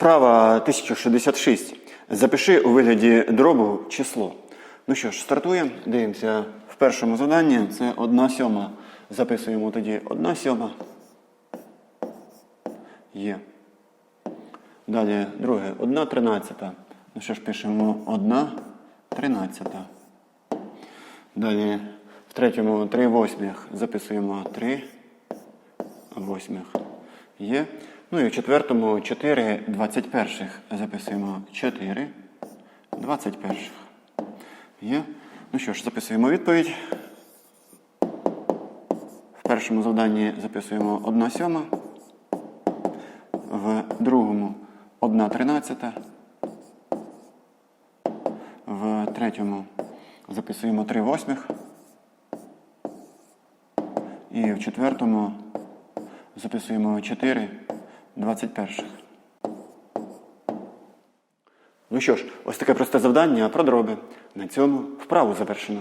Вправа 1066. Запиши у вигляді дробу число. Ну що ж, стартуємо. Дивимося в першому заданні. Це 1 сьома. Записуємо тоді 1 сьома. Є. Далі друге. 1 тринадцята. Ну що ж, пишемо 1 тринадцята. Далі в третьому 3 восьмих. Записуємо 3 восьмих. Є. Ну і в четвертому 4 21 записуємо 4 21. Є. Ну що ж, записуємо відповідь. В першому завданні записуємо 1 сьома. В другому 1 тринадцята. В третьому записуємо 3 восьмих. І в четвертому записуємо 4 21. Ну що ж, ось таке просте завдання про дроби. На цьому вправу завершено.